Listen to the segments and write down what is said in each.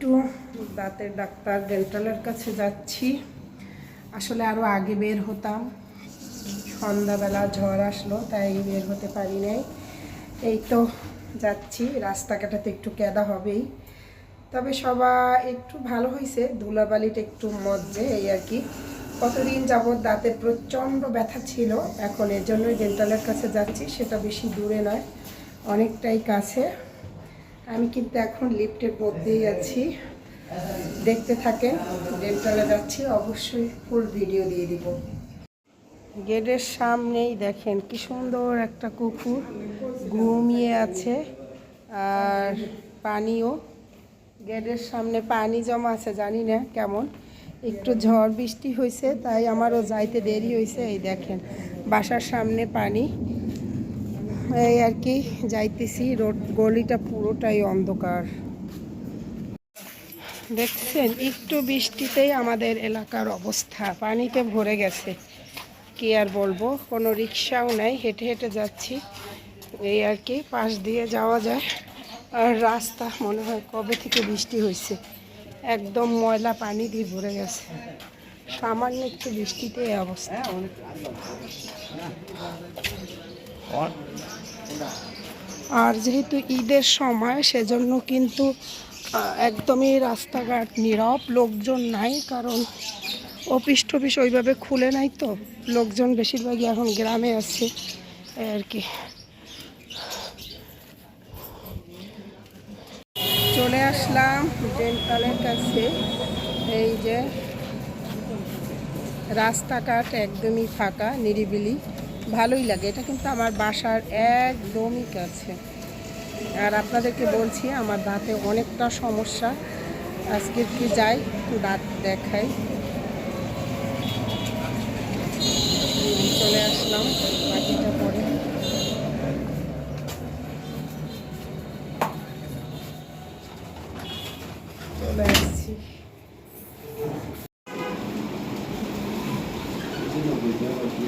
একটু দাঁতের ডাক্তার ডেন্টালের কাছে যাচ্ছি। আসলে আরও আগে বের হতাম। সন্ধ্যাবেলা ঝড় আসলো, তাই বের হতে পারি নাই। এই তো যাচ্ছি রাস্তাঘাটাতে একটু কেদা হবেই। তবে সবাই একটু ভালো হয়েছে ধুলাবালিটা একটু মজ্জে, এই আর কি। কতদিন যাবৎ দাঁতের প্রচণ্ড ব্যথা ছিল, এখন এর জন্যই ডেন্টালের কাছে যাচ্ছি, সেটা বেশি দূরে নয়, অনেকটাই কাছে। আমি কিন্তু এখন লিফটের মধ্যেই আছি। দেখতে থাকেন ডেন্টালে যাচ্ছি, অবশ্যই ফুল ভিডিও দিয়ে দিব। গেটের সামনেই দেখেন কি সুন্দর একটা কুকুর ঘুমিয়ে আছে, আর পানিও। গেটের সামনে পানি জমা আছে, জানি না কেমন। একটু ঝড় বৃষ্টি হয়েছে তাই আমারও যাইতে দেরি হয়েছে এই দেখেন, বাসার সামনে পানি। এই আর কি, যাইতেছি। রোড, গলিটা পুরোটাই অন্ধকার। দেখছেন, একটু বৃষ্টিতেই আমাদের এলাকার অবস্থা। পানিতে ভরে গেছে। কি আর বলব, কোনো রিক্সাও নাই। হেঁটে হেঁটে যাচ্ছি। এই আর কি, পাশ দিয়ে যাওয়া যায়। আর রাস্তা মনে হয় কবে থেকে বৃষ্টি হয়েছে একদম ময়লা পানি দিয়ে ভরে গেছে। সামান্য একটু বৃষ্টিতে অবস্থা। আর যেহেতু ঈদের সময়, সেজন্য কিন্তু একদমই রাস্তাঘাট নীরব, লোকজন নাই, কারণ অফিস টফিস ওইভাবে খুলে নাই তো। লোকজন বেশিরভাগই এখন গ্রামে আছে, আর কি। চলে আসলাম ডেন্টালের কাছে। এই যে রাস্তাঘাট একদমই ফাঁকা, নিরিবিলি, ভালোই লাগে। এটা কিন্তু আমার বাসার একদমই কাছে। আর আপনাদেরকে বলছি, আমার দাঁতে অনেকটা সমস্যা। আজকে কি যাই দাঁত দেখাই। চলে আসলাম, বাকিটা পরে। চলে আসছি ছে দাঁত ডেন্টালে চলে আসলাম না সমস্যা নেই এরকম দিয়ে মানে একটু কিছু করে লাগিয়ে গেছে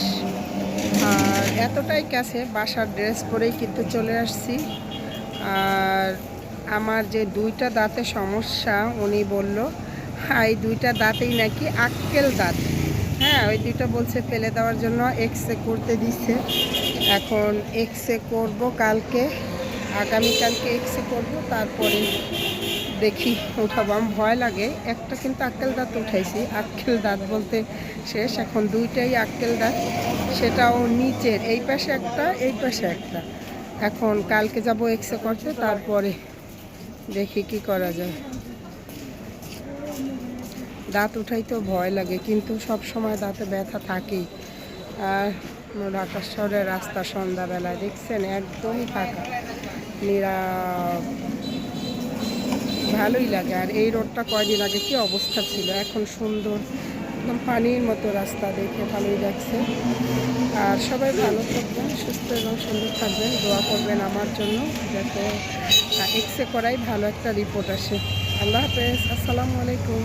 আর এতটাই কাছে বাসার ড্রেস পরেই কিন্তু চলে আসছি। আর আমার যে দুইটা দাঁতে সমস্যা, উনি বলল এই দুইটা দাঁতেই নাকি আক্কেল দাঁত। হ্যাঁ ওই দুইটা বলছে ফেলে দেওয়ার জন্য এক্স রে করতে দিচ্ছে। এখন এক্স করব করব কালকে। আগামীকালকে এক্স করব, তারপরে দেখি উঠাবো আমার ভয় লাগে। একটা কিন্তু আক্কেল দাঁত উঠাইছি। আক্কেল দাঁত বলতে শেষ। এখন দুইটাই আক্কেল দাঁত। সেটাও নিচের। এই পাশে একটা, এই পাশে একটা। এখন কালকে যাব এক্সরে করতে, তারপরে দেখি কি করা যায়। দাঁত উঠাইতেও ভয় লাগে, কিন্তু সব সময় দাঁতে ব্যথা থাকেই। আর ঢাকা শহরের রাস্তা সন্ধ্যাবেলায়, দেখছেন? একদমই ফাঁকা। নীরব ভালোই লাগে। আর এই রোডটা কয়দিন আগে কি অবস্থা ছিল? এখন সুন্দর, একদম পানির মতো রাস্তা দেখে ভালোই লাগছে। আর সবাই ভালো থাকবেন, সুস্থ এবং সুন্দর থাকবেন। দোয়া করবেন আমার জন্য যাতে এক্স করাই ভালো একটা রিপোর্ট আসে। আল্লাহ হাফেজ, আসসালামু আলাইকুম।